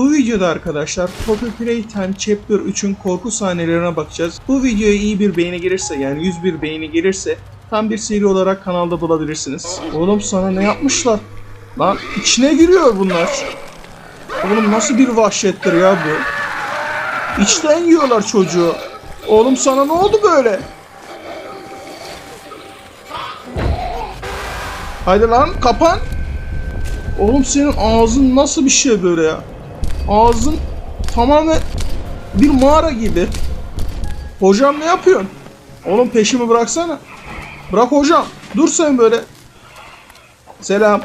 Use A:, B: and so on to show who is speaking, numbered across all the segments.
A: Bu videoda arkadaşlar Poppy Playtime Chapter 3'ün korku sahnelerine bakacağız. Bu videoya iyi bir beğeni gelirse yani 101 beğeni gelirse tam bir seri olarak kanalda bulabilirsiniz. Oğlum sana ne yapmışlar? Lan içine giriyor bunlar. Oğlum nasıl bir vahşettir ya bu? İçten yiyorlar çocuğu. Oğlum sana ne oldu böyle? Haydi lan kapan. Oğlum senin ağzın nasıl bir şey böyle ya? Ağzın tamamen bir mağara gibi. Hocam ne yapıyorsun? Oğlum peşimi bıraksana. Bırak hocam. Dur sen böyle. Selam.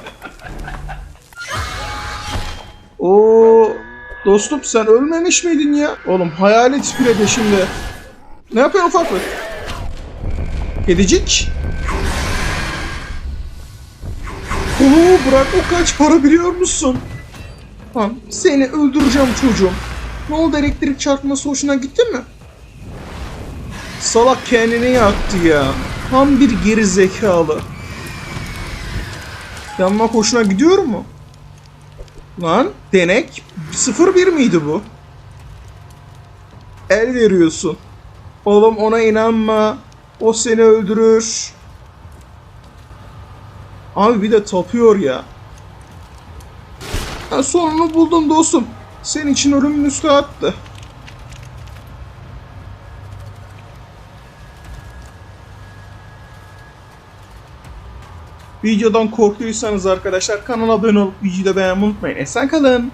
A: Oo, dostum sen ölmemiş miydin ya? Oğlum hayalet bile peşimde. Ne yapıyorsun ufaklık? Kedicik. Oo bırak o kaç para biliyor musun? Lan seni öldüreceğim çocuğum. Ne oldu elektrik çarpması hoşuna gitti mi? Salak kendini yaktı ya. Tam bir geri zekalı. Yanmak hoşuna gidiyor mu? Lan denek 01 miydi bu? El veriyorsun. Oğlum ona inanma. O seni öldürür. Abi bir de tapıyor ya. Ben sonunu buldum dostum. Senin için ölümün üstü attı. Videodan korktuysanız arkadaşlar kanala abone olup videoyu beğenmeyi unutmayın. Esen kalın.